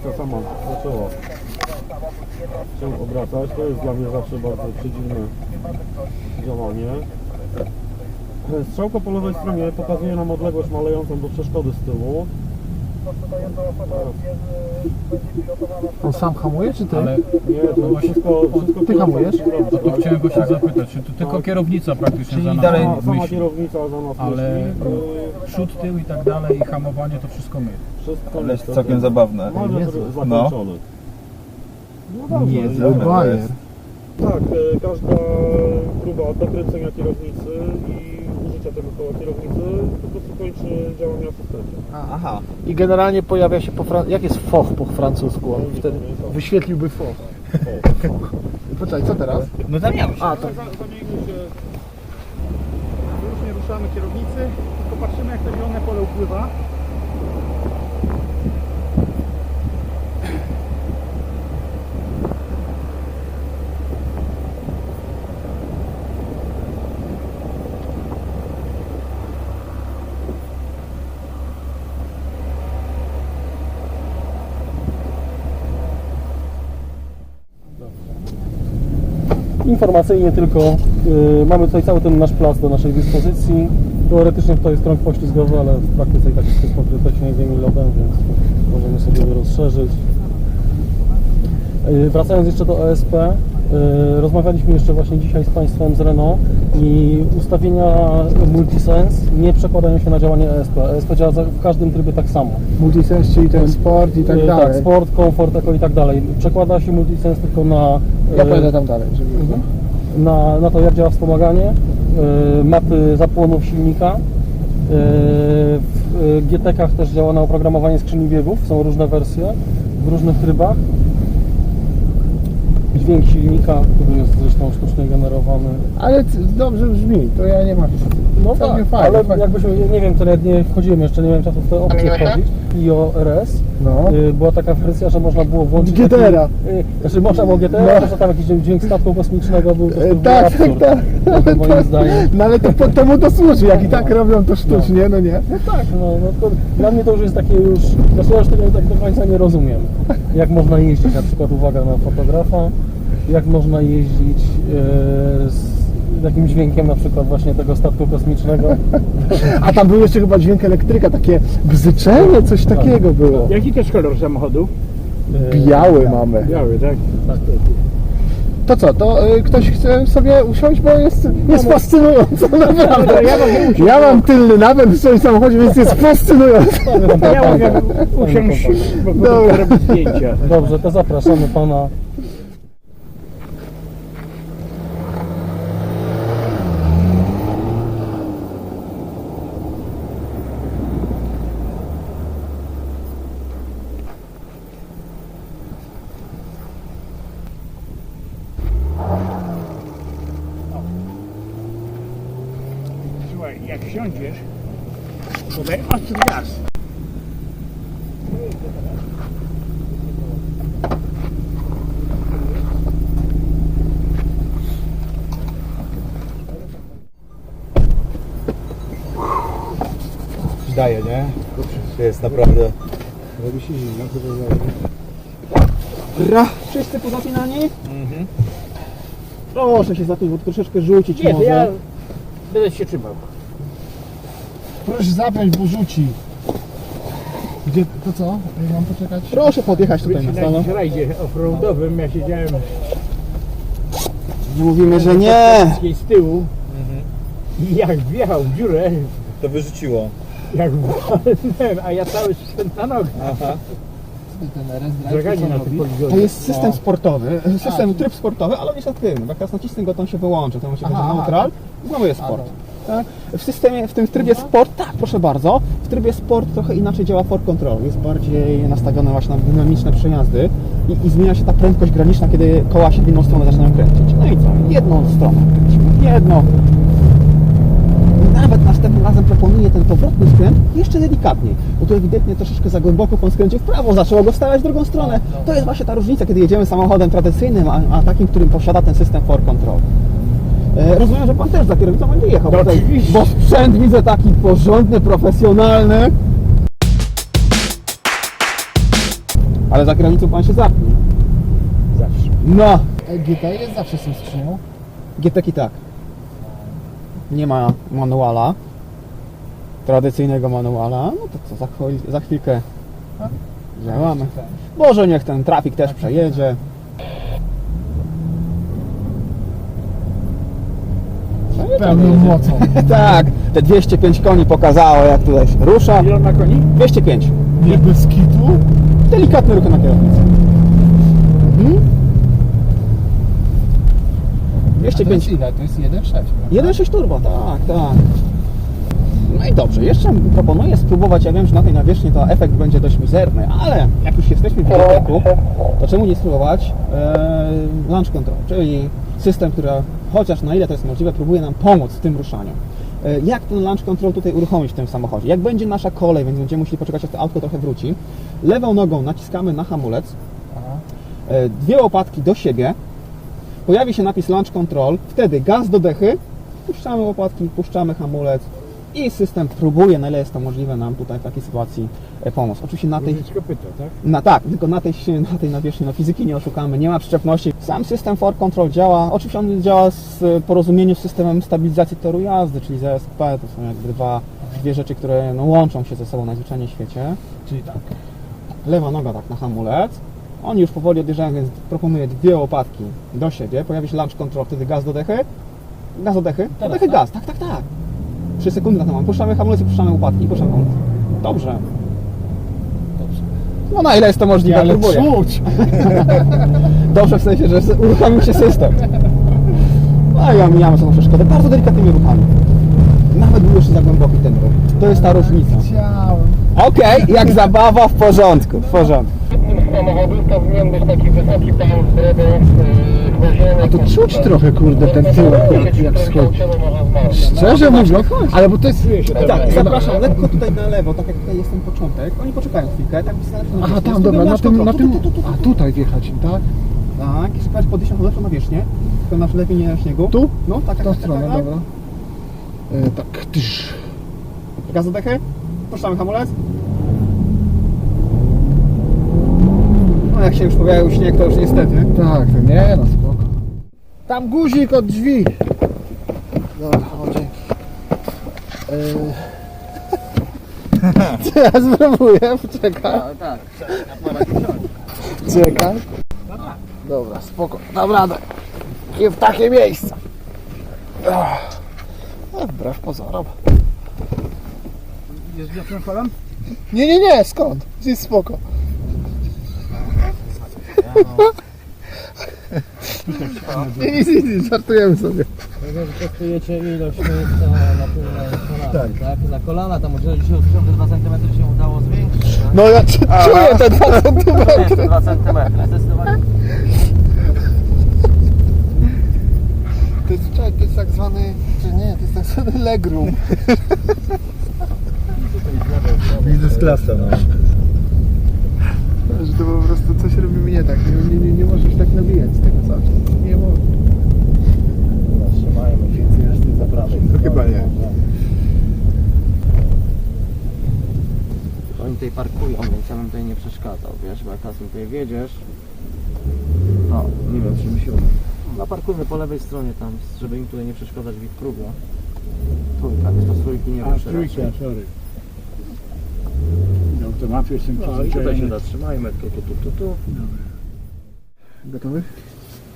kierownica sama zaczęła się obracać. To jest dla mnie zawsze bardzo przedziwne działanie. Strzałka po lewej stronie pokazuje nam odległość malejącą do przeszkody z tyłu. On sam hamuje, czy ty? Ale Nie, to wszystko, wszystko Ty hamujesz? o to chciałem właśnie zapytać, czy to tylko kierownica praktycznie Czyli za nas dalej Sama, sama myśli, kierownica za nas Ale- myśli. Przód, tył i tak dalej i hamowanie to wszystko my. Wszystko Ale jest całkiem zabawne. Niezłe. zakończony. No dobrze. Niezły to bajer. jest. Tak, e, każda próba dokręcenia kierownicy i użycia tego koła kierownicy po prostu kończy. Aha. I generalnie pojawia się po fran... Jak jest foch po francusku? On wtedy wyświetliłby foch. Poczekaj, co teraz? No tam miałeś. A, to Zamieńmy się Już nie ruszamy kierownicy, tylko patrzymy jak to zielone pole upływa. Informacyjnie tylko y, mamy tutaj cały ten nasz plac do naszej dyspozycji. Teoretycznie to jest krąg poślizgowy, ale w praktyce i tak jest pokryte śniegiem i lodem, więc możemy sobie go rozszerzyć. Y, Wracając jeszcze do ESP, rozmawialiśmy jeszcze właśnie dzisiaj z Państwem z Renault i ustawienia Multisense nie przekładają się na działanie ESP. ESP działa w każdym trybie tak samo. multisense, czyli ten sport i tak Y, dalej. sport, komfort, eko i tak dalej. Przekłada się Multisense tylko na... Ja pojadę tam dalej, żeby... Mhm. na, na to, jak działa wspomaganie, mapy zapłonów silnika. W GTK-ach też działa na oprogramowanie skrzyni biegów, są różne wersje w różnych trybach. Dźwięk silnika, który jest zresztą sztucznie generowany. Ale c- dobrze brzmi, to ja nie mam. No Całkiem tak, fajnie, ale fajnie. jakbyśmy, nie wiem, tyle nie wchodziłem jeszcze, nie miałem czasu w te opcje wchodzić. iORS. No. Y, Była taka wersja, że można było włączyć... GTR-a. taki- y, Znaczy można było GTR, No. że tam jakiś dźwięk statku kosmicznego był, to, E, był tak, tak, absurd. tak. No, to moim zdaniem. No ale to po temu to służy, jak i tak robią to sztucznie, no nie? No tak, no, no to dla mnie to już jest takie już, znaczy ja już tego tak do końca nie rozumiem. Jak można jeździć, na przykład uwaga na fotografa, jak można jeździć e, z takim dźwiękiem na przykład właśnie tego statku kosmicznego. A tam był jeszcze chyba dźwięk elektryka, takie bzyczenie, coś takiego było. Jaki też kolor samochodu? E, Biały mamy. Biały, tak? Tak, To co, to y, ktoś chce sobie usiąść, bo jest, jest fascynująco, naprawdę. Ja mogę usiąść, Ja mam tylny napęd w swoim samochodzie, więc jest fascynująco. ja mogę usiąść, bo Dobra. będę robić zdjęcia. Dobrze, to zapraszamy pana. Jak wsiądziesz, to daj ostry gaz. Daje, nie? Jest naprawdę. Robi się zimno, Ra. Wszyscy pozapinani? Proszę się za to troszeczkę rzucić może. ja będę się trzymał. Proszę zapiąć, bo rzuci. Gdzie, to co? Mam poczekać? Proszę podjechać tutaj na Na jakimś rajdzie offroadowym ja siedziałem Nie mówimy, że z tyłu i jak wjechał w dziurę, To wyrzuciło. jak walnąłem, a ja cały spęd na nogach. Draganie na tym To poligonie. jest system sportowy, system tryb sportowy, ale on jest aktywny. Jak teraz nacisnę go, to on się wyłączy. To się będzie neutral i znowu jest sport. W systemie, w tym trybie sport, tak, proszę bardzo, w trybie sport trochę inaczej działa for control. Jest bardziej nastawiony właśnie na dynamiczne przejazdy i, i zmienia się ta prędkość graniczna, kiedy koła się w inną stronę zaczynają kręcić. No i co? Jedną stronę kręcimy. Jedną. Nawet następnym razem proponuję ten powrotny skręt jeszcze delikatniej, bo tu ewidentnie troszeczkę za głęboko po skręcie w prawo zaczęło go wstawiać w drugą stronę. To jest właśnie ta różnica, kiedy jedziemy samochodem tradycyjnym, a, a takim, którym posiada ten system for control. E, rozumiem, że Pan też za kierownicą będzie jechał, No bo, tutaj- oczywiście. bo sprzęt widzę taki porządny, profesjonalny. Ale za kierownicą pan się zapnie. Zawsze. No, GTA jest zawsze z tą skrzynią. GTK tak. Nie ma manuala. Tradycyjnego manuala. No to co, za, chwil- za chwilkę działamy. Może niech ten trafik też przejedzie. Pełną mocą. Tak, te 205 koni pokazało jak tutaj się rusza. Ile on ma koni? 205. Nie bez kitu? Delikatny ruch na kierownicy. Mhm. 205. ile? To jest 1.6. 1.6 turbo, tak, tak. Dobrze, jeszcze proponuję spróbować, ja wiem, że na tej nawierzchni to efekt będzie dość mizerny, ale jak już jesteśmy w biblioteku, to czemu nie spróbować e, launch control, czyli system, który chociaż na ile to jest możliwe, próbuje nam pomóc w tym ruszaniu. E, Jak ten launch control tutaj uruchomić w tym samochodzie? Jak będzie nasza kolej, więc będziemy musieli poczekać, aż to autko trochę wróci. Lewą nogą naciskamy na hamulec, e, dwie łopatki do siebie, pojawi się napis Launch Control, wtedy gaz do dechy, puszczamy łopatki, puszczamy hamulec i system próbuje, na ile jest to możliwe, nam tutaj w takiej sytuacji e, pomóc. Oczywiście na tej, kopyta, tak? na, tak, tylko na tej, na tej nawierzchni no, fizyki nie oszukamy, nie ma przyczepności. Sam system For Control działa, oczywiście on działa w porozumieniu z systemem stabilizacji toru jazdy, czyli ZSP, to są jakby dwa, dwie rzeczy, które no, łączą się ze sobą najzwyczajniej w świecie. Czyli tak. lewa noga tak na hamulec. Oni już powoli odjeżdżają, więc proponuję dwie łopatki do siebie. Pojawi się launch control, wtedy gaz do dechy. Gaz do dechy. Do dechy gaz, tak, tak, tak. 3 sekundy na to mam. Puszczamy hamulec i puszczamy łopatki. i Puszczamy hamulec. Dobrze. No na ile jest to możliwe, Ale próbuję. czuć! Dobrze w sensie, że uruchomił się system. No i omijamy tą przeszkodę bardzo delikatnymi ruchami. Nawet był jeszcze za głęboki ten ruch. To jest ta różnica. Okej, jak zabawa w porządku, w porządku. samochodu powinien być taki wysoki drogą A to czuć trochę, kurde, ten tyłek, jak, jak schodzi. Szczerze mówiąc, ale bo to jest... Tak, zapraszam lekko tutaj na lewo, tak jak tutaj jest ten początek. Oni poczekają chwilkę, tak by na Aha, tam, dobra, na tym, na nasz tym... A tutaj wjechać im, tak? Tak, i szukać podejść na lepszą nawierzchnię. Tylko na lepiej nie na śniegu. Tu? No, tak, tak, tak, stronę, tak, tak. dobra. E, tak, tyż. Gaz do dechy. Puszczamy hamulec. No, jak się już pojawił śnieg, to już niestety. Tak, to nie, no spoko. Tam guzik od drzwi. Dzięki. Yy... ja spróbuję, poczekaj. Tak, Czekaj. Dobra, spoko, dam radę. I w takie miejsca. A, wbrew pozorom. Jest wiatrem falem? Nie, nie, nie, skąd? Jest spoko. Nie, nie, nie, żartujemy sobie. Testujecie ilość miejsca na na kolana, tak. Na kolana tam może się o 2 cm się udało zwiększyć. No ja c- czuję te dwa centymetry. 2 cm, zdecydowanie. To jest, czekaj, to jest tak zwany, czy nie, to jest tak zwany legroom. Biznes klasa, no. Że to po prostu coś robimy nie tak, nie, nie, nie, nie możesz tak nawijać z tego cały czas. Nie możesz. Trzymajmy się, jest za prawej. To chyba nie. Oni tutaj parkują, więc ja bym tutaj nie przeszkadzał, wiesz, bo jak teraz tutaj wiedziesz, no, nie wiem, czy mi się uda. No, parkujmy po lewej stronie tam, żeby im tutaj nie przeszkadzać w ich próbie. Trójka, więc to trójki nie A, trójka, sorry. Na automacie jestem No i tutaj się przyzwyczajony. zatrzymajmy, tu, tu, tu, tu, tu. Gotowy?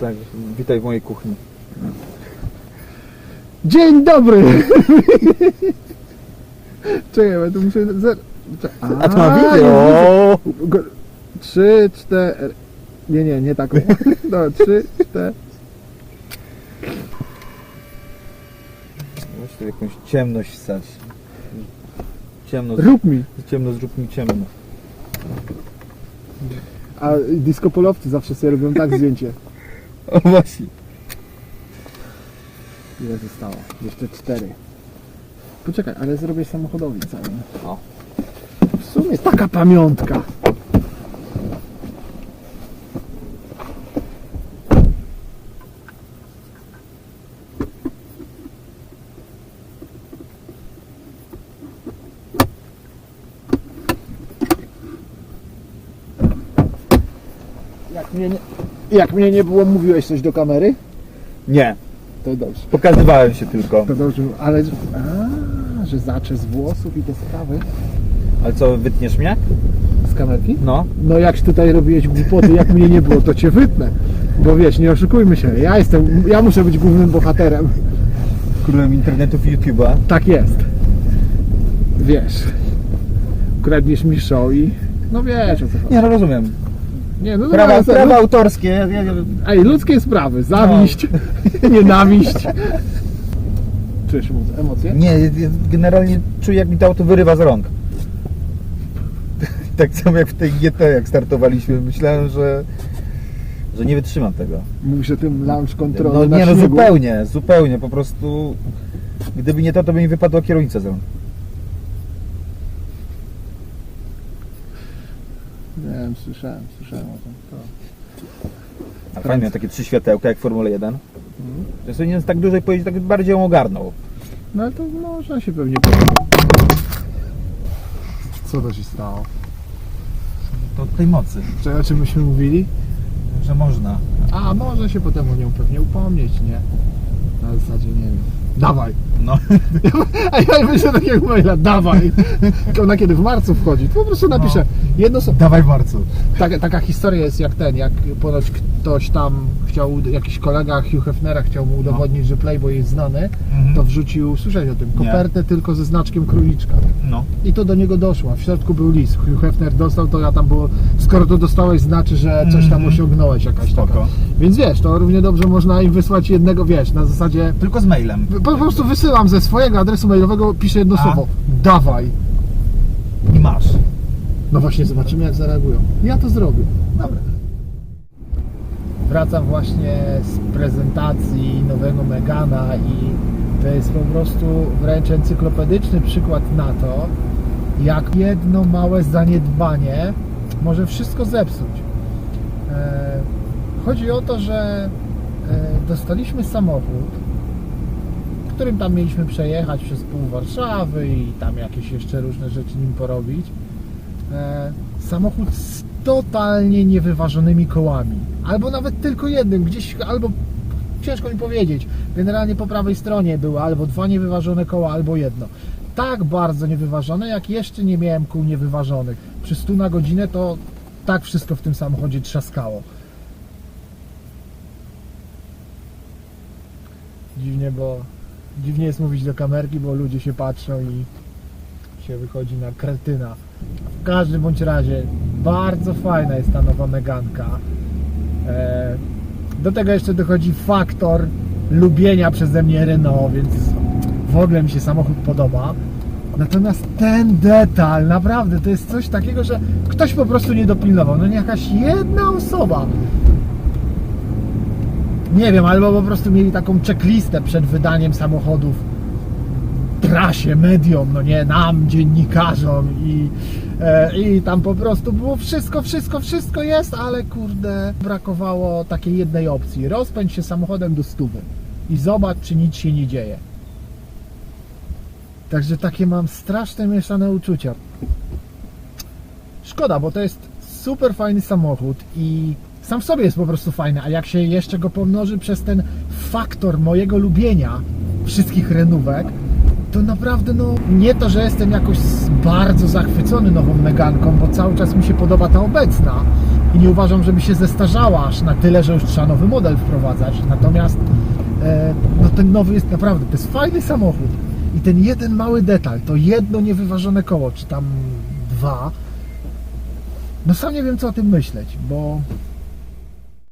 Tak, witaj w mojej kuchni. Dzień dobry! Czekaj, tu muszę... Zer... A to ma wideo! Go- Trzy, cztery... Nie, nie, nie taką. Dobra, trzy, cztery... Tu jakąś ciemność wsadź. Ciemno, Rób mi! ciemno zrób mi ciemno. A diskopolowcy zawsze sobie robią tak zdjęcie. O właśnie. Ile zostało? Jeszcze cztery. Poczekaj, ale zrobię samochodowi całym. O. W sumie taka pamiątka. Jak mnie nie, jak mnie nie było, mówiłeś coś do kamery? Nie, To dobrze. pokazywałem się tylko. To dobrze, ale... A, że zaczes włosów i te sprawy. Ale co, wytniesz mnie? Z kamerki? No. No jak tutaj robiłeś głupoty, jak mnie nie było, to cię wytnę. Bo wiesz, nie oszukujmy się, ja jestem, ja muszę być głównym bohaterem. Królem internetów i YouTube'a. Tak jest. Wiesz, kradniesz mi show i... No wiesz o co chodzi. Nie, no rozumiem. Nie, no Prawa, dobra, prawa autorskie. Ja, ja, ja, Ej, ludzkie sprawy, zawiść, nienawiść. Czujesz emo- emocje? nie, ja generalnie czuję jak mi to auto wyrywa z rąk. tak samo jak w tej GT jak startowaliśmy. Myślałem, że, że nie wytrzymam tego. Mówisz o tym launch control No nie, no śniegu. zupełnie, zupełnie. Po prostu gdyby nie to, to by mi wypadła kierownica z rąk. Wiem, słyszałem, słyszałem o tym. To. A fajnie miał takie trzy światełka jak Formule 1. To sobie nie tak dużo powiedzieć, tak bardziej ją ogarnął. No ale to można się pewnie. Co to się stało? To od tej mocy, Czy, o czym myśmy mówili? że można. A, może się potem o nią pewnie upomnieć, nie? Na zasadzie, nie wiem. Dawaj! No. A ja myślę takiego maila, dawaj! Ona kiedy w marcu wchodzi, to po prostu napiszę jedno słowo. Dawaj w marcu. Taka, taka historia jest jak ten, jak ponoć ktoś tam chciał, jakiś kolega Hugh Hefnera chciał mu udowodnić, że Playboy jest znany, to wrzucił, słyszałeś o tym, kopertę tylko ze znaczkiem króliczka. No. I to do niego doszło. W środku był list. Hugh Hefner dostał to, ja tam było. Skoro to dostałeś, znaczy, że coś tam osiągnąłeś jakaś taka. Więc wiesz, to równie dobrze można im wysłać jednego, wiesz, na zasadzie. Tylko z mailem. Po, po prostu wysyłam ze swojego adresu mailowego, piszę jedno A? słowo. Dawaj. I masz. No właśnie, zobaczymy jak zareagują. Ja to zrobię. Dobra. Wracam właśnie z prezentacji nowego Megana i to jest po prostu wręcz encyklopedyczny przykład na to, jak jedno małe zaniedbanie może wszystko zepsuć. E, Chodzi o to, że e, dostaliśmy samochód, którym tam mieliśmy przejechać przez pół Warszawy i tam jakieś jeszcze różne rzeczy nim porobić. E, Samochód z totalnie niewyważonymi kołami, albo nawet tylko jednym, gdzieś, albo ciężko mi powiedzieć. Generalnie po prawej stronie były albo dwa niewyważone koła, albo jedno. Tak bardzo niewyważone, jak jeszcze nie miałem kół niewyważonych. Przy 100 na godzinę to tak wszystko w tym samochodzie trzaskało. Dziwnie, bo dziwnie jest mówić do kamerki, bo ludzie się patrzą i się wychodzi na kretyna. W każdym bądź razie bardzo fajna jest ta nowa Meganka. E, do tego jeszcze dochodzi faktor lubienia przeze mnie Renault, więc w ogóle mi się samochód podoba. Natomiast ten detal, naprawdę, to jest coś takiego, że ktoś po prostu nie dopilnował. No nie jakaś jedna osoba. Nie wiem, albo po prostu mieli taką checklistę przed wydaniem samochodów prasie, mediom, no nie, nam, dziennikarzom i, e, i tam po prostu było wszystko, wszystko, wszystko jest, ale kurde, brakowało takiej jednej opcji. Rozpędź się samochodem do stówy i zobacz, czy nic się nie dzieje. Także takie mam straszne mieszane uczucia. Szkoda, bo to jest super fajny samochód i sam w sobie jest po prostu fajny, a jak się jeszcze go pomnoży przez ten faktor mojego lubienia wszystkich renówek, to naprawdę no nie to, że jestem jakoś bardzo zachwycony nową Meganką, bo cały czas mi się podoba ta obecna i nie uważam, żeby się zestarzała aż na tyle, że już trzeba nowy model wprowadzać. Natomiast e, no ten nowy jest naprawdę, to jest fajny samochód i ten jeden mały detal, to jedno niewyważone koło, czy tam dwa, no sam nie wiem co o tym myśleć, bo